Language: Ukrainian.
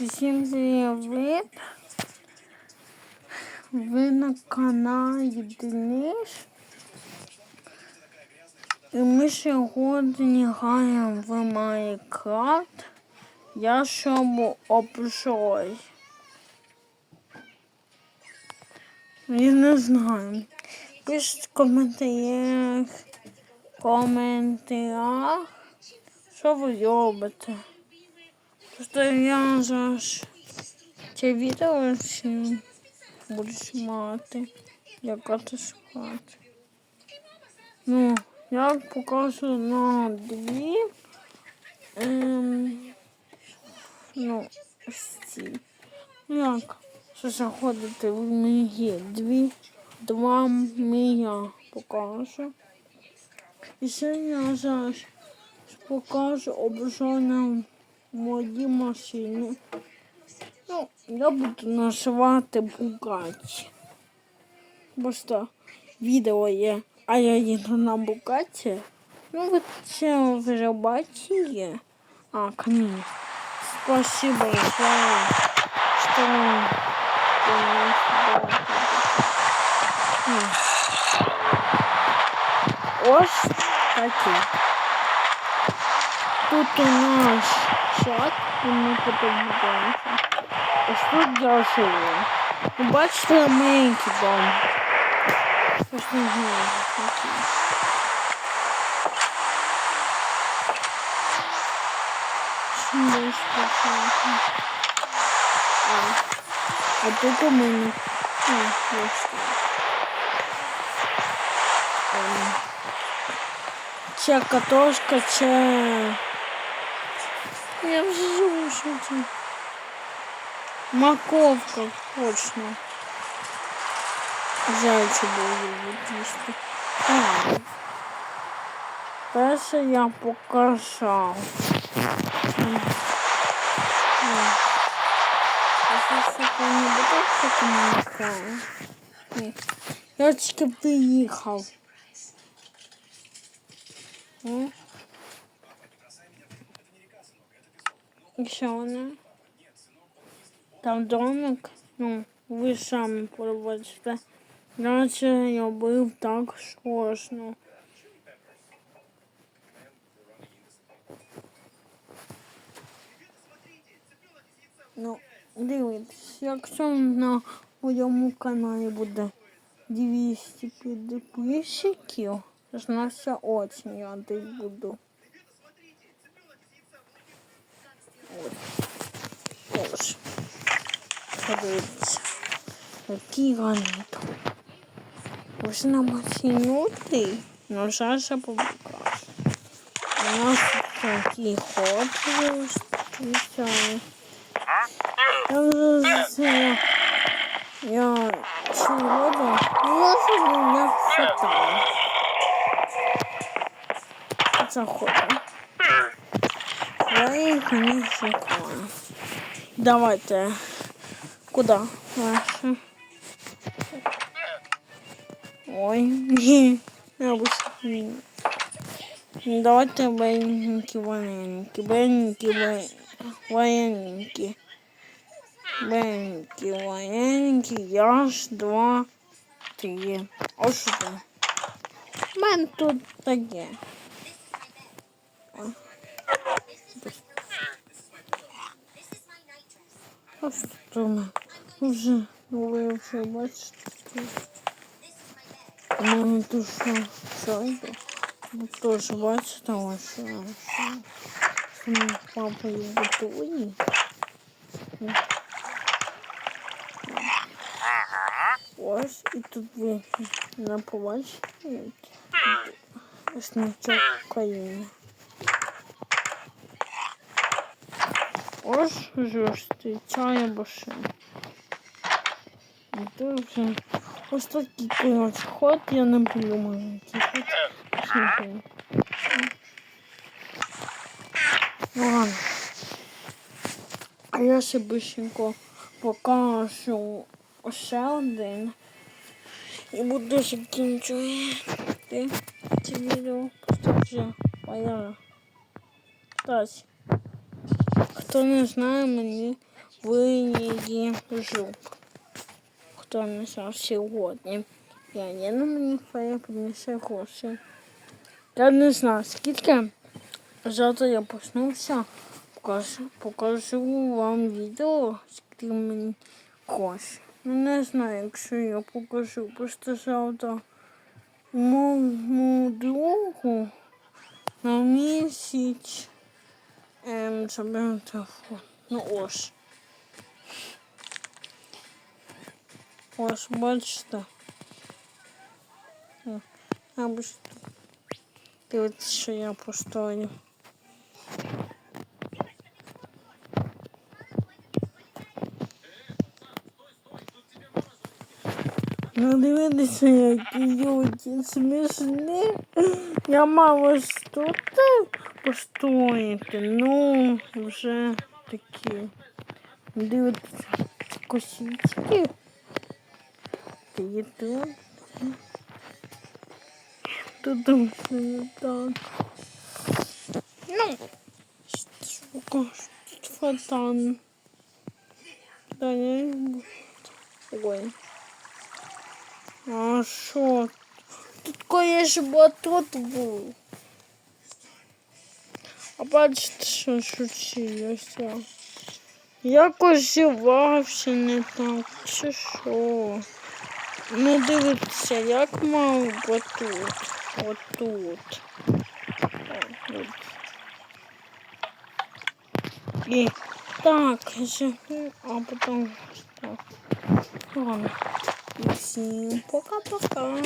Всім привіт! Ви на каналі Денис. І ми сьогодні граємо в Майнкрафт. Я щоб обжой. Я не знаю. Пишіть в коментарях, коментарях, що ви робите. Просто я зараз це відео всі буду знімати, як це шукати. Ну, я покажу на дві. Ем, ну, ось. Ну, Як? Що заходити в мої дві, два мія покажу. І ще я зараз покажу обзор на мої машини. Ну, я буду називати Бугаті. Просто відео є, а я їду на Бугаті. Ну, ви це вже бачили. А, камін. Спасибо большое, что. Ось такий. Тут у нас сад, і ми подобаємося. Ось тут я живу. Ви бачите маленький дом. Ось не знаю, який. Сюди спочатку. А, а тут у мене. А, ось так. Ем. Це картошка, це... Я вже забув, що це. Маковка, точно. Зайчик був їсти. А. Перше я покажав. Я тільки приїхав. М? І що вона? Там домик, ну, ви самі побачите. Наче я був так сложно. Ну, дивіться, якщо на моєму каналі буде 200 підписчиків, значить я очень радий буду. Ось. Ось. Подивіться. Який там. Ось на масінути. Ну, зараз я. У нас тут такий ход зустрічає. Я вже я сьогодні можу я фатаю. Заходимо. Я їх не. Давайте. Куда? Ой, ні. Быстро. Давайте военники, военники, военники, военники. Военники, военники, раз, два, три. Ось що. Мене тут таке. Ось тут у мене. Вже, ну ви вже бачите. У мене тут що, що йде? Ви теж бачите, ось що. що мій Папа і готує. Ось і тут ви не побачите. Ось значок України. Ось зустрічає машину. І тут вже ось такий коротше ход, я не придумаю, який ладно. А я ще быстренько покажу ще один. І буду закінчувати це відео. Просто вже моя. Так. Хто не знає, мені виріжу. Хто не знав сьогодні. Я не на мені фея принесе гроші. Я не знаю, скільки. Завтра я проснувся, покажу, покажу вам відео, скільки мені гроші. Ну не знаю, якщо я покажу, просто завтра моєму ем, заберу телефон. Ну ось. Ось, бачите. О, А бачите. Дивіться, що я постою. Ну дивіться, які люди смішні. Я мало тут постояти, ну вже такі. Дивіться, косички. Ти є тут. Тут там все не так. Ну, штука, тут фонтан. Да, я... Ой. А що? Тут кое батут був. А бачите, що случилося? Якось зівався не так, чи що? Ну дивіться, як мав батут. Отут. Отут. І так, а потім так. Ладно. Всім пока-пока.